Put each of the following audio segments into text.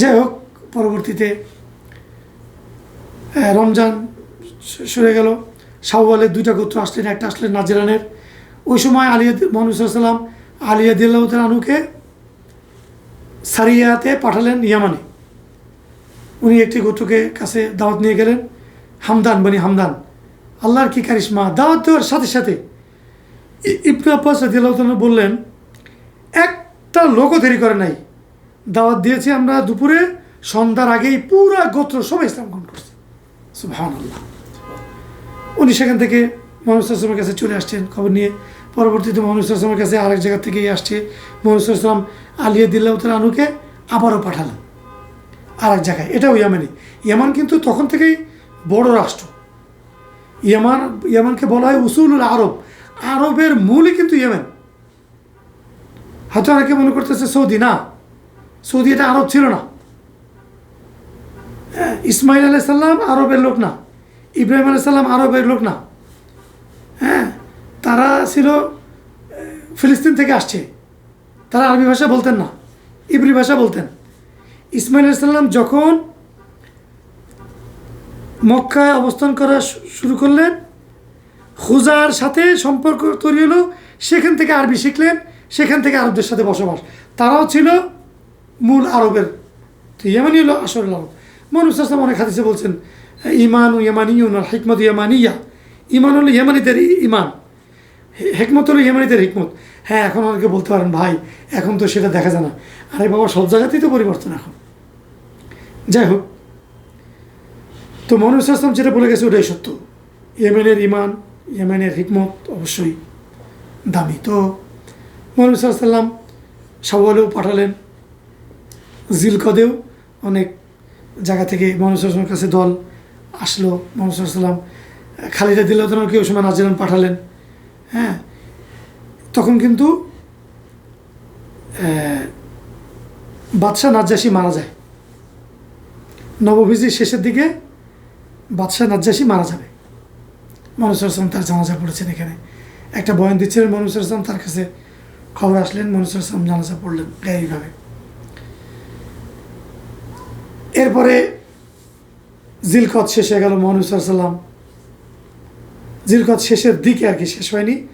যাই হোক পরবর্তীতে রমজান সরে গেল। শাহওয়ালের দুইটা গোত্র আসলেন, একটা আসলেন নাজিরানের। ওই সময় আলিয়া মহানুসাল্লাম আলিয়া দিল্লাহ আনুকে সারিয়াতে পাঠালেন ইয়ামানে। উনি একটি গোত্রকে কাছে দাওয়াত নিয়ে গেলেন, হামদান, বনি হামদান। আল্লাহর কি কারিশমা? দাওয়াত দেওয়ার সাথে সাথে ইবনে আব্বাস বললেন, একটা লোকও দেরি করে নাই। দাওয়াত দিয়েছি আমরা দুপুরে, সন্ধ্যার আগেই পুরা গোত্র সবাই ইসলাম গ্রহণ করছে। সুবহান আল্লাহ উনি সেখান থেকে মনুষ্যের কাছে চলে আসছেন খবর নিয়ে। পরবর্তীতে মনুষ্যের কাছে আরেক জায়গা থেকেই আসছে। মনুষ্যাম আলিয়া দিল্লাহ আনুকে আবারও পাঠালেন। আরেক জায়গায়, এটাও ইয়ামানি। ইয়ামান কিন্তু তখন থেকেই বড় রাষ্ট্র। ইয়ামান, ইয়ামানকে বলা হয় উসুলুল আরব। আরবের মূলই কিন্তু ইয়েমেন। হয়তো অনেকে মনে করতেছে সৌদি, না। সৌদি এটা আরব ছিল না। হ্যাঁ, ইসমাইল আলাইসাল্লাম আরবের লোক না। ইব্রাহিম আলাইসাল্লাম আরবের লোক না। হ্যাঁ তারা ছিল ফিলিস্তিন থেকে আসছে। তারা আরবি ভাষা বলতেন না ইব্রি ভাষা বলতেন। ইসমাইল আলাইসাল্লাম যখন মক্কায় অবস্থান করা শুরু করলেন খুজার সাথে সম্পর্ক তৈরি হলো সেখান থেকে আরবি শিখলেন সেখান থেকে আরবদের সাথে বসবাস। তারাও ছিল মূল আরবের, তো ইয়ামানি হলো আসল আরব। মানুষ অনেক হাদিসে বলছেন, ইমান ও ইয়ামানিউন, আর হিকমত ইয়ামানিয়া। ইমান হলো ইয়ামানিদের ইমান হেকমত হলো ইয়ামানিদের হিকমত। হ্যাঁ এখন অনেকে বলতে পারেন, ভাই, এখন তো সেটা দেখা যায় না। আরে বাবা, সব জায়গাতেই তো পরিবর্তন এখন। যাই হোক, তো মনুষ আসলাম যেটা বলে গেছে ওটাই সত্য। ইয়েমেনের ইমান, ইয়েমেনের হিকমত অবশ্যই দামি। তো মনুষ সাল্লাম সওয়ালেও পাঠালেন জিলকদেও অনেক জায়গা থেকে মনুষ্যের কাছে দল আসলো মনুষ্যাম খালিদা দিল্লাহকে ওই সময় নাজিরান পাঠালেন। হ্যাঁ? তখন কিন্তু বাদশাহ নাজ্জাসী মারা যায়। নবভিজির শেষের দিকে বাদশাহ নাজ্জাসী মারা যাবে। মনুষ্য আসলাম তার জানাজা পড়েছেন এখানে। একটা বয়ান দিচ্ছিলেন মনুষ্য আসলাম তার কাছে। খবর আসলেন মনুষ্য আসলাম জানাজা পড়লেন এইভাবে এরপরে জিলকত শেষ হয়ে গেল মহানুসাল্লাম জিলকত শেষের দিকে আর কি শেষ হয়নি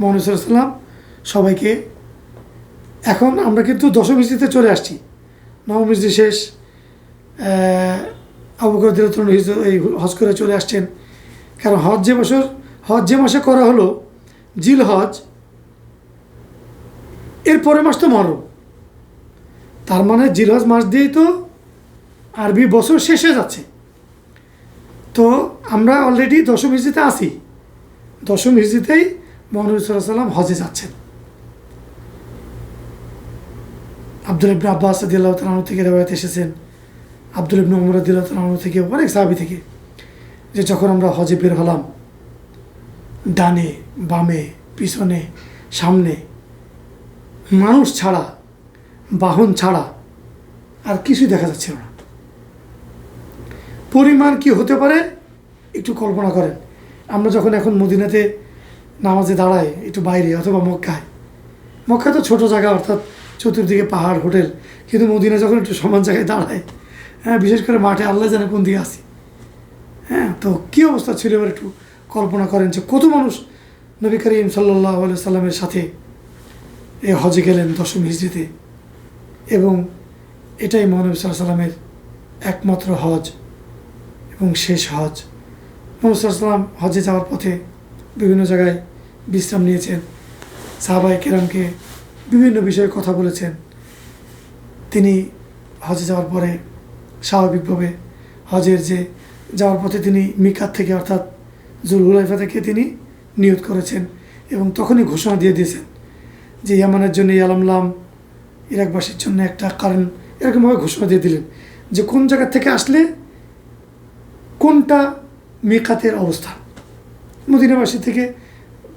মহানুসাল্লাম সবাইকে এখন আমরা কিন্তু দশম হিজড়িতে চলে আসছি। নবম হিজড়ি শেষ। আহ, আবু বকর দিরতুল এই হজ করে চলে আসছেন। কারণ হজ যে বছর হজ যে মাসে করা হলো জিল হজ এর পরের মাস তো মরম তার মানে জিল হজ মাস দিয়েই তো আরবি বছর শেষ যাচ্ছে। তো আমরা অলরেডি দশম হিজড়িতে আছি। দশম হিজড়িতেই মহানবী সাল্লাম হজে যাচ্ছেন। আব্দুল ইবনে আব্বাস আদিল্লাহ তালাহ থেকে রেবায়ত এসেছেন। আব্দুল ইবনে উমর আদিল্লাহ তালাহ থেকে অনেক সাহাবি থেকে। যে যখন আমরা হজে বের হলাম, ডানে, বামে, পিছনে, সামনে, মানুষ ছাড়া, বাহন ছাড়া আর কিছুই দেখা যাচ্ছিল না। পরিমাণ কি হতে পারে? একটু কল্পনা করেন। আমরা যখন এখন মদিনাতে নামাজে দাঁড়াই, একটু বাইরে অথবা মক্কায়। মক্কা তো ছোট জায়গা, অর্থাৎ চতুর্দিকে পাহাড়, হোটেল। কিন্তু মদিনা যখন একটু সমান জায়গায় দাঁড়ায় হ্যাঁ বিশেষ করে মাঠে আল্লাহ জানে কোন দিকে আসি হ্যাঁ তো কী অবস্থা ছিল এবার একটু কল্পনা করেন যে কত মানুষ নবী করিম সাল্লাহ সাল্লামের সাথে এ হজে গেলেন দশম হিজড়িতে এবং এটাই মহানবী সাল্লামের একমাত্র হজ এবং শেষ হজ মোহাম্মদ সাল্লাম হজে যাওয়ার পথে বিভিন্ন জায়গায় বিশ্রাম নিয়েছেন। সাহাবাই কেরামকে বিভিন্ন বিষয়ে কথা বলেছেন। তিনি হজে যাওয়ার পরে স্বাভাবিকভাবে হজের যে যাওয়ার পথে তিনি মিকাত থেকে অর্থাৎ জুলহুলাইফা থেকে তিনি নিয়ত করেছেন এবং তখনই ঘোষণা দিয়ে দিয়েছেন যে ইয়ামানের জন্য ইয়ালামলাম ইরাকবাসীর জন্য একটা কারণ এরকমভাবে ঘোষণা দিয়ে দিলেন যে কোন জায়গা থেকে আসলে কোনটা মেকাতের অবস্থান মদিনাবাসী থেকে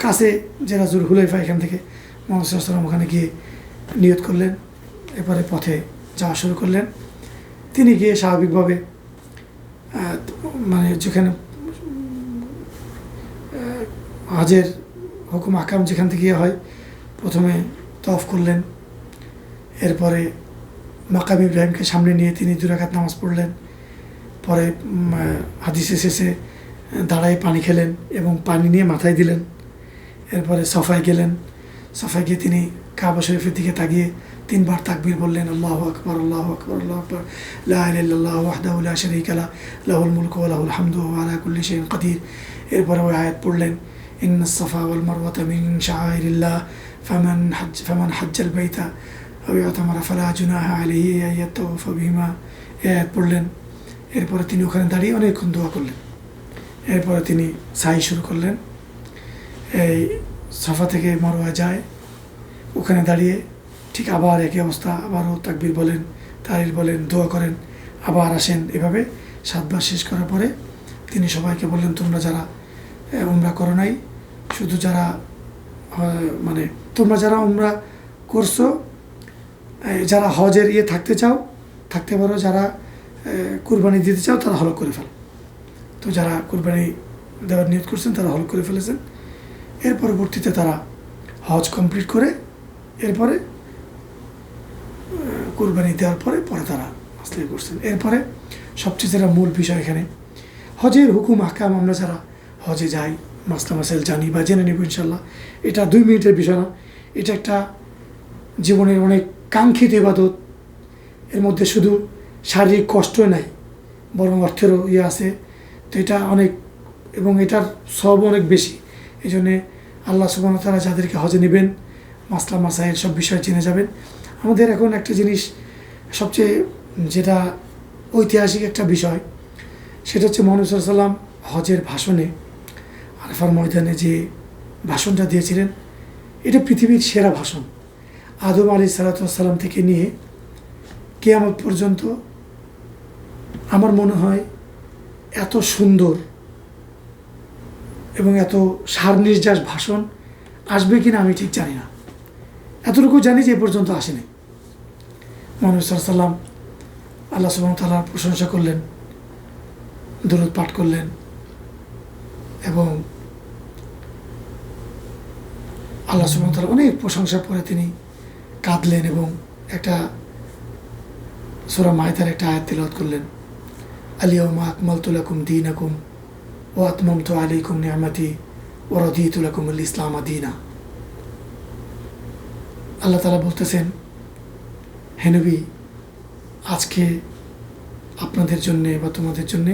কাছে যে রাজুল হুলাইফা এখান থেকে মোহাম্মদ ওখানে গিয়ে নিয়ত করলেন, এরপরে পথে যাওয়া শুরু করলেন। তিনি গিয়ে স্বাভাবিকভাবে মানে যেখানে হাজের হুকুম আকাম যেখান থেকে হয়, প্রথমে তফ করলেন। এরপরে মাকাম ইব্রাহিমকে সামনে নিয়ে তিনি দুরাকাত নামাজ পড়লেন। পরে হাদিসে শেষে দাঁড়ায় পানি খেলেন এবং পানি নিয়ে মাথায় দিলেন। এরপরে সফায় গেলেন। সফায় গিয়ে তিনি কাবা শরীফের দিকে তাকিয়ে তিনবার তাকবীর বললেন, আল্লাহ আকবর আল্লাহ আকবর আল্লাহ আকবর। লাহ ওয়াহদাউ লা শারীকা লাহুল মুলক ওয়া লাহুল হামদু আলা কুল্লি কাদির এরপরে ওই আয়াত পড়লেন ইন্ন সাফা ওয়াল মারওয়াতা মিন শাআইরিল্লাহ, ফামান হাজ ফামান হাজ্জাল বাইতা, আও ইয়াতামারা ফালা জুনাহা আলাইহি ইয়াতাওয়াফা বিহিমা। এই আয়াত পড়লেন। এরপরে তিনি ওখানে দাঁড়িয়ে অনেকক্ষণ দোয়া করলেন। এরপরে তিনি সাই শুরু করলেন। এই সাফা থেকে মারোয়া যায়। ওখানে দাঁড়িয়ে ঠিক আবার একই অবস্থা, আবারও তাকবির বলেন তারির বলেন, দোয়া করেন, আবার আসেন। এভাবে সাতবার শেষ করার পরে তিনি সবাইকে বললেন, তোমরা যারা উমরা করো নাই, শুধু যারা মানে তোমরা যারা উমরা করছ যারা হজের ইয়ে থাকতে চাও, থাকতে পারো, যারা কুরবানি দিতে চাও তারা হলক করে ফেলো। তো যারা কুরবানি দেওয়ার নিয়ত করছেন, তারা হলক করে ফেলেছেন। এর পরবর্তীতে তারা হজ কমপ্লিট করে, এরপরে কুরবানি দেওয়ার পরে পরে তারা আসলে করছেন। এরপরে সবচেয়ে যেটা মূল বিষয় এখানে, হজের হুকুম আকাম আমরা যারা হজে যাই, মাসলা মাসাইল জানি বা জেনে নেব ইনশাল্লাহ এটা দুই মিনিটের বিষয় না, এটা একটা জীবনের অনেক কাঙ্ক্ষিত ইবাদত। এর মধ্যে শুধু শারীরিক কষ্ট নাই, বরং অর্থেরও ইয়ে আছে। তো এটা অনেক, এবং এটার সব অনেক বেশি। এই জন্যে আল্লাহ সুবান তারা যাদেরকে হজে নেবেন, মাসলা মাসাইল সব বিষয় জেনে যাবেন। আমাদের এখন একটা জিনিস সবচেয়ে যেটা ঐতিহাসিক একটা বিষয়, সেটা হচ্ছে মোহাম্মদ সাল্লাম হজের ভাষণে আরফার ময়দানে যে ভাষণটা দিয়েছিলেন, এটা পৃথিবীর সেরা ভাষণ। আদম আলী সালাতাম থেকে নিয়ে কেয়ামত পর্যন্ত আমার মনে হয় এত সুন্দর এবং এত সার নির্যাস ভাষণ আসবে কিনা আমি ঠিক জানি না। এতটুকু জানি যে পর্যন্ত আসেনি। মোহাম্মদ সাল্লাম আল্লাহ সুবাহ তালার প্রশংসা করলেন, দরুদ পাঠ করলেন এবং আল্লাহ সুবাহ তালা অনেক প্রশংসা পরে তিনি কাঁদলেন এবং একটা সোরা মায়তার একটা আয়াত তিলত করলেন। আলিয়মা আকমাল তুলাকুম দিন আকুম ও আত্মম তো আলিকুম নিয়ামাতি ও রদি তুলাকুম ইসলাম দিনা আল্লাহ তালা বলতেছেন হেনবি আজকে আপনাদের জন্যে বা তোমাদের জন্যে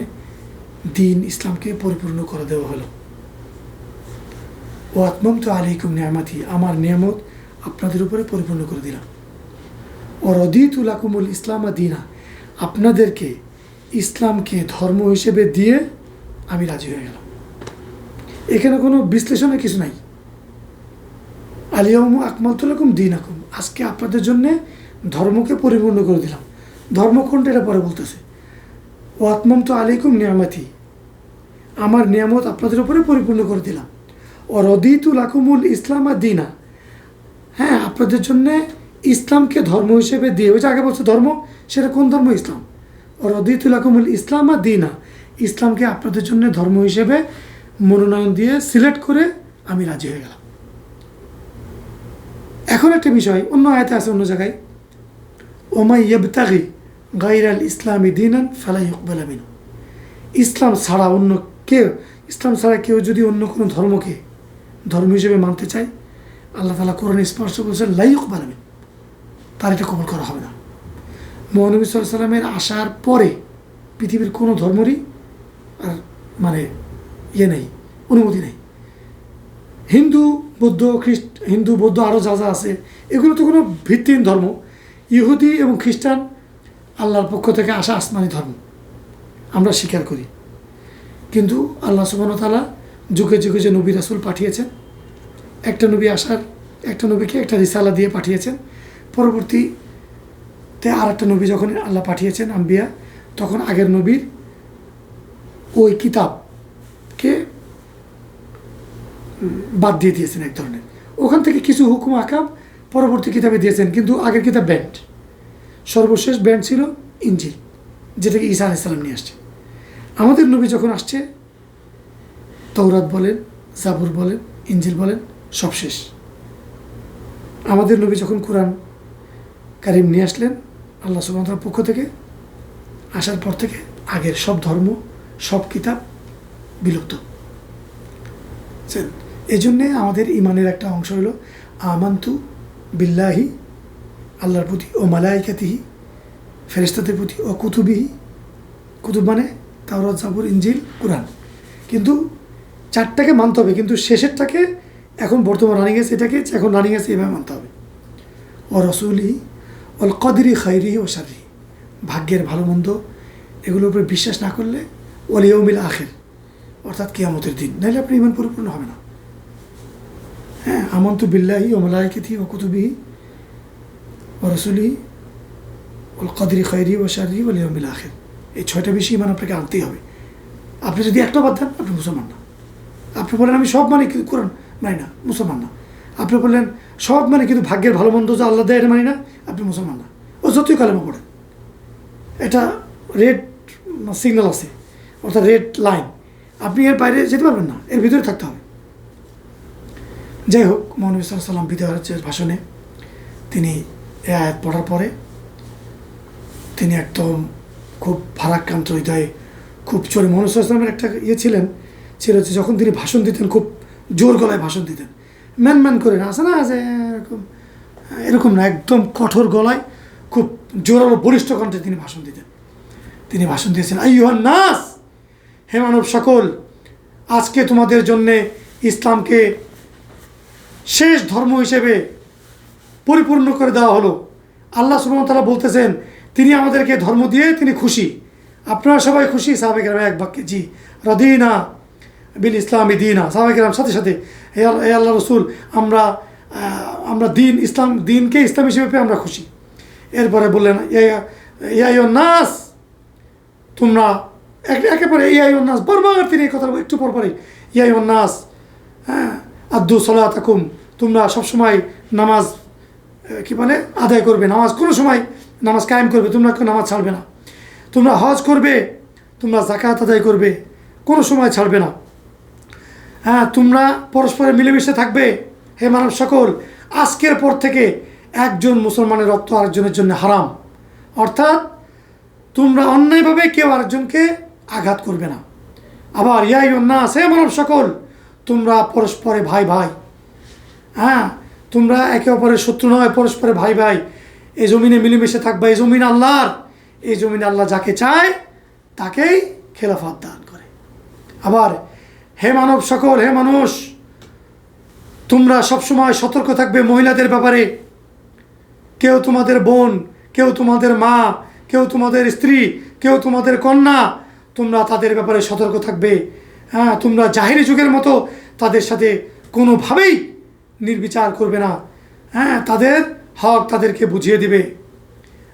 দিন ইসলামকে পরিপূর্ণ করে দেওয়া হলো। ও তো আলিকুম নিয়ামাতি, আমার নিয়ামত আপনাদের উপরে পরিপূর্ণ করে দিলাম। ও রদিতুলাকুমুল ইসলাম দিনা, আপনাদেরকে ইসলামকে ধর্ম হিসেবে দিয়ে আমি রাজি হয়ে গেলাম। এখানে কোনো বিশ্লেষণের কিছু নাই। আলিয়ম আকমালতুলাকুম দিন আকুম আজকে আপনাদের জন্যে ধর্মকে পরিপূর্ণ করে দিলাম। ধর্ম কোনটা এটা পরে বলতেছে। ও আত্মম তো আলাইকুম নিয়ামাতি। আমার নিয়ামত আপনাদের উপরে পরিপূর্ণ করে দিলাম। ও রদিতুল আকুমুল ইসলাম আর দিনা। হ্যাঁ আপনাদের জন্যে ইসলামকে ধর্ম হিসেবে দিয়ে ওই যে আগে বলছে ধর্ম, সেটা কোন ধর্ম? ইসলাম। আকুমুল ইসলাম আর দিনা। ইসলামকে আপনাদের জন্য ধর্ম হিসেবে মনোনয়ন দিয়ে সিলেক্ট করে আমি রাজি হয়ে গেলাম। এখন একটা বিষয়, অন্য আয়তে আছে অন্য জায়গায়, ওমাই ইয়বতাগি গাইর আল ইসলামী দিনান ফালাই ইকবাল আমিন ইসলাম ছাড়া অন্য কেউ, ইসলাম ছাড়া কেউ যদি অন্য কোনো ধর্মকে ধর্ম হিসেবে মানতে চায়, আল্লাহ তালা কোরআন স্পর্শ বলছেন, লাই ইকবাল আমিন তার এটা কবল করা হবে না। মহানবী সাল্লামের আসার পরে পৃথিবীর কোনো ধর্মরই আর মানে ইয়ে নেই, অনুমতি নেই। হিন্দু, বৌদ্ধ, খ্রিস্ট, হিন্দু, বৌদ্ধ আরও যা যা আছে, এগুলো তো কোনো ভিত্তিহীন ধর্ম। ইহুদি এবং খ্রিস্টান আল্লাহর পক্ষ থেকে আসা আসমানি ধর্ম। আমরা স্বীকার করি। কিন্তু আল্লাহ সুবাহতালা যুগে যুগে যে নবী রাসুল পাঠিয়েছেন, একটা নবী আসার, একটা নবীকে একটা রিসালা দিয়ে পাঠিয়েছেন পরবর্তীতে আর একটা নবী যখন আল্লাহ পাঠিয়েছেন আম্বিয়া, তখন আগের নবীর ওই কিতাবকে বাদ দিয়ে দিয়েছেন এক ধরনের। ওখান থেকে কিছু হুকুম আকাম পরবর্তী কিতাবে দিয়েছেন, কিন্তু আগের কিতাব ব্যান্ড। সর্বশেষ ব্যান্ড ছিল ইঞ্জিল, যেটাকে ঈসা আলাইসাল্লাম নিয়ে আসছে। আমাদের নবী যখন আসছে তৌরাত বলেন, জাবুর বলেন, ইঞ্জিল বলেন সব শেষ আমাদের নবী যখন কোরআন কারিম নিয়ে আসলেন আল্লাহ সুবাহর পক্ষ থেকে, আসার পর থেকে আগের সব ধর্ম, সব কিতাব বিলুপ্ত। এই জন্যে আমাদের ইমানের একটা অংশ হলো, আমান্তু বিল্লাহি, আল্লাহর প্রতি ও মালাইকাতিহি ফেরেস্তাদের প্রতি ও কুতুবিহি, কুতুব মানে তাওরাত, জাবুর ইঞ্জিল কোরআন। কিন্তু চারটাকে মানতে হবে, কিন্তু শেষেরটাকে এখন বর্তমান রানিং আছে, এটাকে এখন রানিং আছে, এভাবে মানতে হবে। ও রসুলহি অল কদরি খাইরি ও সারি ভাগ্যের ভালো মন্দ, এগুলোর উপরে বিশ্বাস না করলে ওল ইয়মিল আখের, অর্থাৎ কিয়ামতের দিন। নাহলে আপনার ইমান পরিপূর্ণ হবে না। হ্যাঁ আমন্তু বিল্লাহি ও মালাইকিথি ও কুতুবি ও রসুলি ওল কদরি খৈরি ও শারি ওল ইয়মিল আখের। এই ছয়টা বেশি ইমান আপনাকে আনতেই হবে। আপনি যদি একটা বাদ দেন, আপনি মুসলমান না। আপনি বলেন, আমি সব মানে কোরআন মানি না, মুসলমান না। আপনি বললেন, সব মানে কিন্তু ভাগ্যের ভালো মন্দ যে আল্লাহ দেয় এটা মানি না। আপনি মুসলমান না। ও যতই কালেমা পড়েন। এটা রেড সিগন্যাল আছে, অর্থাৎ রেড লাইন। আপনি এর বাইরে যেতে পারবেন না, এর ভিতরে থাকতে হবে। যাই হোক মহানবী সাল্লাম হচ্ছে ভাষণে তিনি এ আয়াত পড়ার পরে তিনি একদম খুব ভারাক্রান্ত হৃদয়ে, খুব চলে মহানবী সাল্লামের একটা ইয়ে ছিলেন, ছিল যে যখন তিনি ভাষণ দিতেন, খুব জোর গলায় ভাষণ দিতেন। ম্যান ম্যান করে না আছে না যে এরকম? এরকম না, একদম কঠোর গলায় খুব জোরালো বলিষ্ঠ কণ্ঠে তিনি ভাষণ দিতেন। তিনি ভাষণ দিয়েছেন আই আইহান নাস, হে মানব সকল, আজকে তোমাদের জন্যে ইসলামকে শেষ ধর্ম হিসেবে পরিপূর্ণ করে দেওয়া হলো। আল্লাহ সুবহানাহু বলতেছেন, তিনি আমাদেরকে ধর্ম দিয়ে তিনি খুশি। আপনারা সবাই খুশি? সাহাবেক এক বাক্যে, জি, রদিনা বিল ইসলামী দিনা সাহাবেক সাথে সাথে, হে আল্লাহ হে আল্লাহ রসুল, আমরা আমরা দিন ইসলাম, দিনকে ইসলাম হিসেবে পেয়ে আমরা খুশি। এরপরে বললেন ইয়াই নাস, তোমরা এক- একেবারে ইয়াই নাস বারবার তিনি এই কথা একটু পর পরে ইয়াই নাস হ্যাঁ আব্দু সলাহ তাকুম তোমরা সবসময় নামাজ কি বলে, আদায় করবে। নামাজ কোনো সময় নামাজ কায়েম করবে, তোমরা নামাজ ছাড়বে না। তোমরা হজ করবে, তোমরা জাকাত আদায় করবে, কোনো সময় ছাড়বে না। হ্যাঁ তোমরা পরস্পরে মিলেমিশে থাকবে। হে মানব সকল, আজকের পর থেকে একজন মুসলমানের রক্ত আরেকজনের জন্য হারাম। অর্থাৎ তোমরা অন্যায়ভাবে কেউ আরেকজনকে আঘাত করবে না। আবার ইয়াই না সে মানব সকল, তোমরা পরস্পরে ভাই ভাই। হ্যাঁ তোমরা একে অপরের শত্রু নয়, পরস্পরে ভাই ভাই। এই জমিনে মিলেমিশে থাকবে এই জমিন আল্লাহর। এই জমিনে আল্লাহ যাকে চায়, তাকেই খেলাফাত দান করে। আবার হে মানব সকল, হে মানুষ, তোমরা সবসময় সতর্ক থাকবে মহিলাদের ব্যাপারে। কেউ তোমাদের বোন, কেউ তোমাদের মা, কেউ তোমাদের স্ত্রী, কেউ তোমাদের কন্যা, তোমরা তাদের ব্যাপারে সতর্ক থাকবে। হ্যাঁ তোমরা জাহিরি যুগের মতো তাদের সাথে কোনোভাবেই নির্বিচার করবে না। হ্যাঁ তাদের হক তাদেরকে বুঝিয়ে দিবে।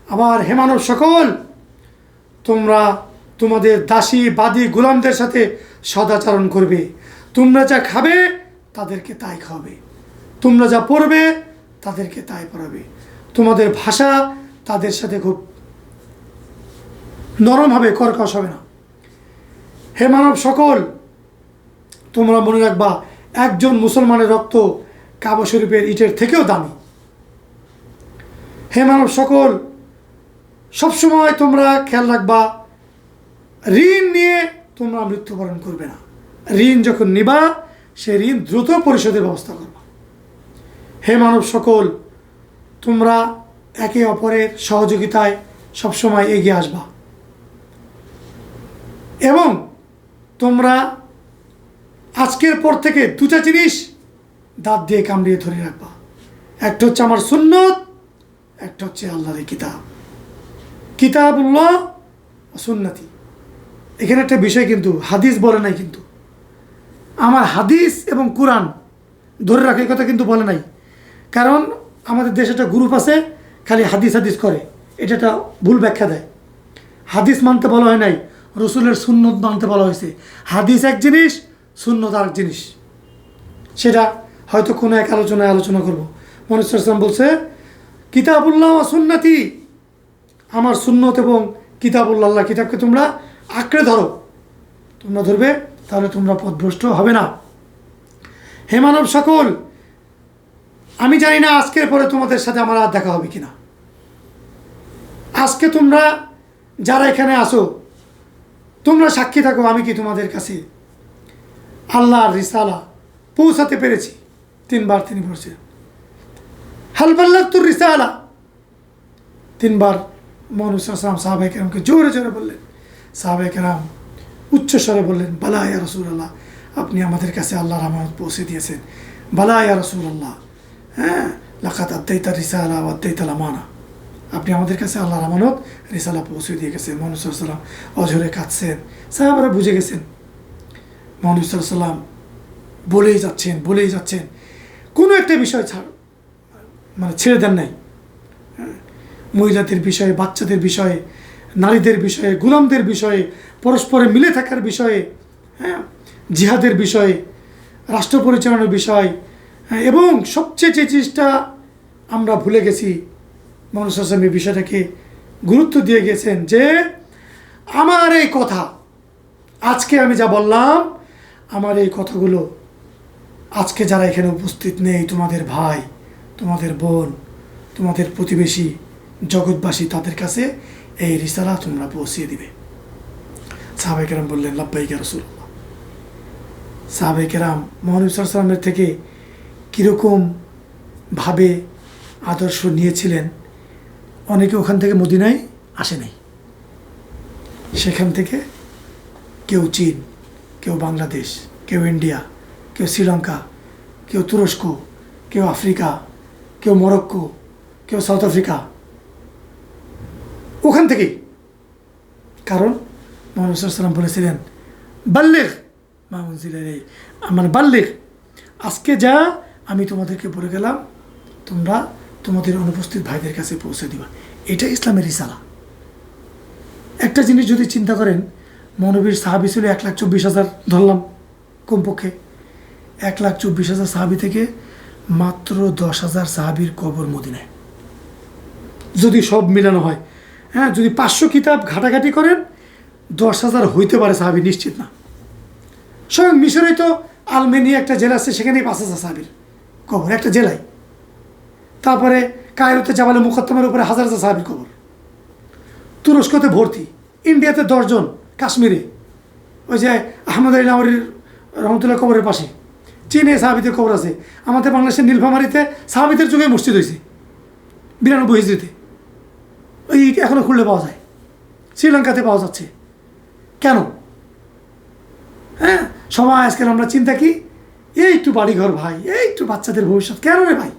আবার হেমানব সকল, তোমরা তোমাদের দাসী, বাদী, গোলামদের সাথে সদাচরণ করবে। তোমরা যা খাবে, তাদেরকে তাই খাওয়াবে। তোমরা যা পড়বে, তাদেরকে তাই পড়াবে। তোমাদের ভাষা তাদের সাথে খুব নরম হবে কর্কশ হবে না। হে মানব সকল, তোমরা মনে রাখবা, একজন মুসলমানের রক্ত কাবা শরীফের ইটের থেকেও দামি। হে মানব সকল, সবসময় তোমরা খেয়াল রাখবা, ঋণ নিয়ে তোমরা মৃত্যুবরণ করবে না। ঋণ যখন নিবা সে ঋণ দ্রুত পরিশোধের ব্যবস্থা করবা। হে মানব সকল, তোমরা একে অপরের সহযোগিতায় সবসময় এগিয়ে আসবা। এবং তোমরা আজকের পর থেকে দুটা জিনিস দাঁত দিয়ে কামড়িয়ে ধরে রাখবা। একটা হচ্ছে আমার সুন্নত, একটা হচ্ছে আল্লাহর কিতাব। কিতাবুল্লাহ সুন্নতি। এখানে একটা বিষয় কিন্তু, হাদিস বলে নাই কিন্তু। আমার হাদিস এবং কোরআন ধরে রাখা কথা কিন্তু বলে নাই। কারণ আমাদের দেশে একটা গ্রুপ আছে, খালি হাদিস হাদিস করে। এটা একটা ভুল ব্যাখ্যা দেয়। হাদিস মানতে বলা হয় নাই, রসুলের সুন্নত মানতে বলা হয়েছে। হাদিস এক জিনিস, সুন্নত আর এক জিনিস। সেটা হয়তো কোনো এক আলোচনায় আলোচনা করব। মনুষ্য ইসলাম বলছে, কিতাবুল্লাহ সুন্নাতি। আমার সুন্নত এবং কিতাবুল্লাহ কিতাবকে তোমরা আঁকড়ে ধরো। তোমরা ধরবে, তাহলে তোমরা পথভ্রষ্ট হবে না। হে মানব সকল, আমি জানি না আজকের পরে তোমাদের সাথে আমার আর দেখা হবে কিনা। আজকে তোমরা যারা এখানে আসো, তোমরা সাক্ষী থাকো, আমি কি তোমাদের কাছে আল্লাহর রিসালা পৌঁছাতে পেরেছি? তিনবার তিনি বলছেন। হালবাল্লাতুর রিসালা। তিনবার মনুসাম সাহাবে কেরামকে জোরে জোরে বললেন। সাহাবে কেরাম উচ্চ স্বরে বললেন বালা ইয়া রসুল্লাহ আপনি আমাদের কাছে আল্লাহর আমানত পৌঁছে দিয়েছেন। বালা ইয়া রসুল্লাহ হ্যাঁ? লাখাত আদ্দাইতা রিসালা আদ্দাইতা লামানা আপনি আমাদের কাছে আল্লাহর আমানত রিসালা পৌঁছে দিয়ে গেছেন। মনুসাল্লাম অঝরে কাঁদছেন। সাহাবারা বুঝে গেছেন। মনুসাল্লাম বলেই যাচ্ছেন বলেই যাচ্ছেন। কোনো একটা বিষয় ছাড় মানে ছেড়ে দেন নাই। হ্যাঁ, মহিলাদের বিষয়ে বাচ্চাদের বিষয়ে নারীদের বিষয়ে গুলামদের বিষয়ে পরস্পরে মিলে থাকার বিষয়ে হ্যাঁ জিহাদের বিষয়ে রাষ্ট্র পরিচালনার বিষয় হ্যাঁ, এবং সবচেয়ে যে জিনিসটা আমরা ভুলে গেছি মানুষ হাসান এই বিষয়টাকে গুরুত্ব দিয়ে গেছেন যে আমার এই কথা আজকে আমি যা বললাম আমার এই কথাগুলো আজকে যারা এখানে উপস্থিত নেই তোমাদের ভাই তোমাদের বোন তোমাদের প্রতিবেশী জগৎবাসী তাদের কাছে এই রিসালা তোমরা পৌঁছিয়ে দিবে। সাহাবেকেরাম বললেন, লাব্বাইকা রসুল্লাহ সাহাবেকেরাম মহানবী সাল্লামের থেকে কীরকম ভাবে আদর্শ নিয়েছিলেন? অনেকে ওখান থেকে মদিনায় আসে নাই। সেখান থেকে কেউ চীন, কেউ বাংলাদেশ, কেউ ইন্ডিয়া, কেউ শ্রীলঙ্কা, কেউ তুরস্ক, কেউ আফ্রিকা, কেউ মরক্কো, কেউ সাউথ আফ্রিকা ওখান থেকেই। কারণ মোহাম্মদ সাল্লাম বলেছিলেন বাল্লেখ মাহমুদ এই মানে বাল্লেখ আজকে যা, আমি তোমাদেরকে বলে গেলাম, তোমরা তোমাদের অনুপস্থিত ভাইদের কাছে পৌঁছে দিবা। এটা ইসলামের ইসালা একটা জিনিস যদি চিন্তা করেন, মহানবীর সাহাবি ছিল এক লাখ চব্বিশ হাজার, ধরলাম কমপক্ষে। এক লাখ চব্বিশ হাজার সাহাবি থেকে মাত্র দশ হাজার সাহাবির কবর মদিনায়। যদি সব মিলানো হয় হ্যাঁ যদি পাঁচশো কিতাব ঘাটাঘাটি করেন, দশ হাজার হইতে পারে সাহাবি, নিশ্চিত না। স্বয়ং মিশরে তো আলমেনি একটা জেলা আছে, সেখানেই পাঁচ হাজার সাহাবির কবর, একটা জেলায়। তারপরে কায়রোতে জামালে মুকদ্দমের উপরে হাজার হাজার সাহাবির কবর। তুরস্কতে ভর্তি, ইন্ডিয়াতে দশজন, কাশ্মীরে। ওই যে আহমদ আলী নাওয়ারির রহমতুল্লাহ কবরের পাশে। চীনে সাহাবিদের কবর আছে। আমাদের বাংলাদেশের নীলফামারিতে সাহাবিদের যুগে মসজিদ হয়েছে বিরানব্বই হিজড়িতে। ওই এখনও খুললে পাওয়া যায়। শ্রীলঙ্কাতে পাওয়া যাচ্ছে। কেন? হ্যাঁ? সবাই আজকাল আমরা চিন্তা কি? এই একটু বাড়িঘর ভাই, এই একটু বাচ্চাদের ভবিষ্যৎ। কেন রে ভাই?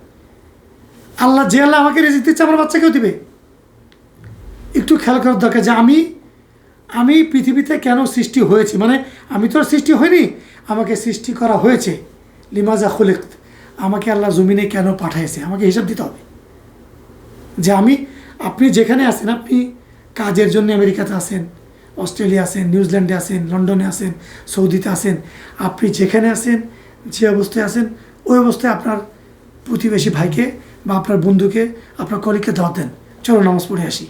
আল্লাহ যে আল্লাহ আমাকে রেজিক দিচ্ছে, আমার বাচ্চাকেও দিবে। একটু খেয়াল করার দরকার যে আমি আমি পৃথিবীতে কেন সৃষ্টি হয়েছি? মানে আমি তো সৃষ্টি হয়নি আমাকে সৃষ্টি করা হয়েছে। লিমাজা খুলেক, আমাকে আল্লাহ জমিনে কেন পাঠাইছে? আমাকে হিসাব দিতে হবে। যে আমি আপনি যেখানে আছেন, আপনি কাজের জন্য আমেরিকাতে আছেন, অস্ট্রেলিয়া আছেন, নিউজিল্যান্ডে আছেন, লন্ডনে আছেন, সৌদিতে আছেন, আপনি যেখানে আছেন, যে অবস্থায় আছেন, ওই অবস্থায় আপনার প্রতিবেশী ভাইকে বা আপনার বন্ধুকে, আপনার কলিগকে দাওয়াত দেন। চলো নামাজ পড়ে আসি।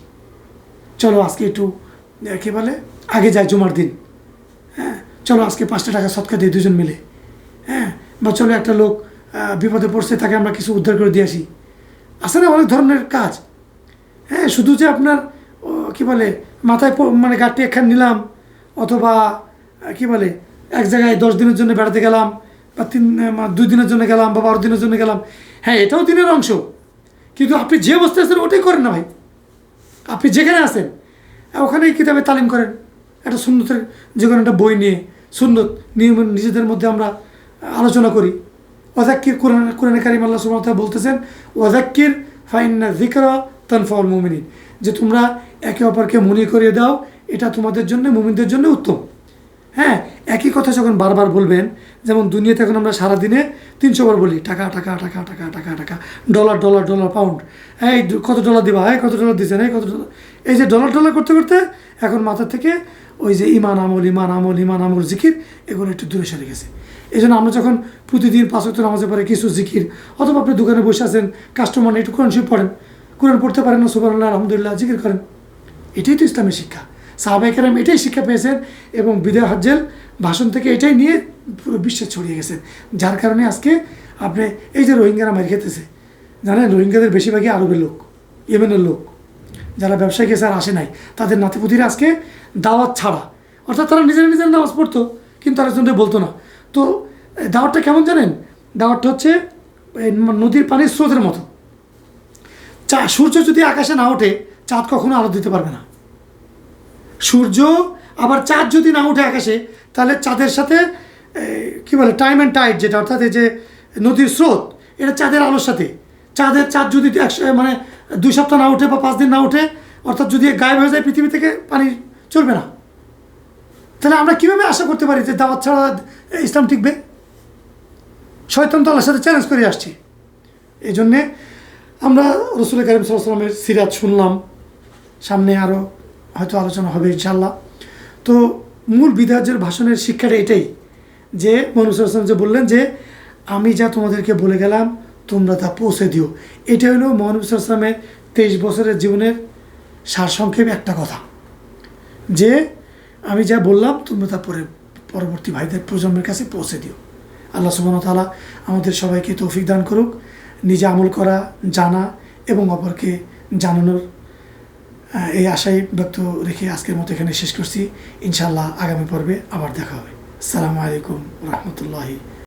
চলো আজকে একটু কী বলে, আগে যায় জুমার দিন। হ্যাঁ চলো আজকে পাঁচটা টাকা সৎকা দিয়ে দুজন মিলে। হ্যাঁ বা চলো একটা লোক বিপদে পড়ছে, তাকে আমরা কিছু উদ্ধার করে দিয়ে আসি। না অনেক ধরনের কাজ? হ্যাঁ শুধু যে আপনার কি বলে, মাথায় মানে গাড়ি একখান নিলাম, অথবা, কি বলে, এক জায়গায় দশ দিনের জন্য বেড়াতে গেলাম, বা তিন দুই দিনের জন্য গেলাম, বা বারো দিনের জন্য গেলাম হ্যাঁ এটাও দিনের অংশ। কিন্তু আপনি যে অবস্থায় আছেন, ওটাই করেন না ভাই। আপনি যেখানে আছেন, ওখানেই কিতাবে তালিম করেন। একটা সুন্নতের যে কোনো একটা বই নিয়ে, সুন্নত নিয়ম নিজেদের মধ্যে আমরা আলোচনা করি। ওয়াজাক্কির কোরআন কোরআন কারিম আল্লাহ তাআলা বলতেছেন, ওয়াজাক্কির ফাইন্না যিকরা তানফাউল মুমিনিন, যে তোমরা একে অপরকে মনে করিয়ে দাও, এটা তোমাদের জন্য, মুমিনদের জন্য উত্তম। হ্যাঁ একই কথা যখন বারবার বলবেন, যেমন দুনিয়াতে এখন আমরা সারাদিনে তিনশো বার বলি, টাকা টাকা টাকা টাকা টাকা টাকা, ডলার ডলার ডলার, পাউন্ড। এই কত ডলার দিবা? হ্যাঁ কত ডলার দিচ্ছেন এই কত ডলার? এই যে ডলার ডলার করতে করতে এখন মাথা থেকে ওই যে ইমান আমল ইমান আমল ইমান আমল, জিকির, এগুলো একটু দূরে সরে গেছে। এই জন্য আমরা যখন প্রতিদিন পাঁচ নামাজে পরে কিছু জিকির, অথবা আপনি দোকানে বসে আছেন কাস্টমার একটু কোরআন পড়েন কোরআন পড়তে পারেন না সুবাহ আলহামদুলিল্লাহ, জিকির করেন। এটাই তো ইসলামের শিক্ষা। সাহাবাই কেরাম এটাই শিক্ষা পেয়েছেন এবং বিদায় হজ্জেল ভাষণ থেকে এটাই নিয়ে পুরো বিশ্বে ছড়িয়ে গেছেন। যার কারণে আজকে আপনি এই যে রোহিঙ্গারা মারি খেতেছে, জানেন রোহিঙ্গাদের বেশিরভাগই আরবের লোক, ইয়েমেনের লোক। যারা ব্যবসায় গেছে আর আসে নাই, তাদের নাতিপুতিরা আজকে দাওয়াত ছাড়া, অর্থাৎ তারা নিজেরা নিজের নামাজ পড়তো, কিন্তু তারা আরেকজনকে বলতো না। তো দাওয়াতটা কেমন জানেন? দাওয়াতটা হচ্ছে নদীর পানির স্রোতের মতো। চা, সূর্য যদি আকাশে না ওঠে, চাঁদ কখনো আলো দিতে পারবে না। সূর্য আবার চাঁদ যদি না ওঠে আকাশে, তাহলে চাঁদের সাথে কি বলে টাইম অ্যান্ড টাইড যেটা, অর্থাৎ এই যে নদীর স্রোত, এটা চাঁদের আলোর সাথে। চাঁদের চাঁদ যদি একশো মানে দুই সপ্তাহ না ওঠে বা পাঁচ দিন না ওঠে, অর্থাৎ যদি গায়েব হয়ে যায়, পৃথিবী থেকে পানি চলবে না। তাহলে আমরা কীভাবে আশা করতে পারি যে দাওয়াত ছাড়া ইসলাম টিকবে? শয়তান তো আল্লাহর সাথে চ্যালেঞ্জ করে আসছি। এই জন্যে আমরা রসুল করিম সাল্লামের সিরাত শুনলাম। সামনে আরও হয়তো আলোচনা হবে ইনশাল্লাহ তো মূল বিধার্যের ভাষণের শিক্ষাটা এটাই যে মনুসাল্লাম যে বললেন যে, আমি যা তোমাদেরকে বলে গেলাম, তোমরা তা পৌঁছে দিও। এটা হলো মোহাম্মদের তেইশ বছরের জীবনের সারসংক্ষেপ একটা কথা। যে, আমি যা বললাম, তোমরা তা পরে পরবর্তী ভাইদের প্রজন্মের কাছে পৌঁছে দিও। আল্লাহ ওয়া আমাদের সবাইকে তৌফিক দান করুক। নিজে আমল করা, জানা এবং অপরকে জানানোর এই আশাই ব্যক্ত রেখে আজকের মতো এখানে শেষ করছি। ইনশাল্লাহ আগামী পর্বে আবার দেখা হবে। সালামু আলাইকুম রহমতুল্লাহি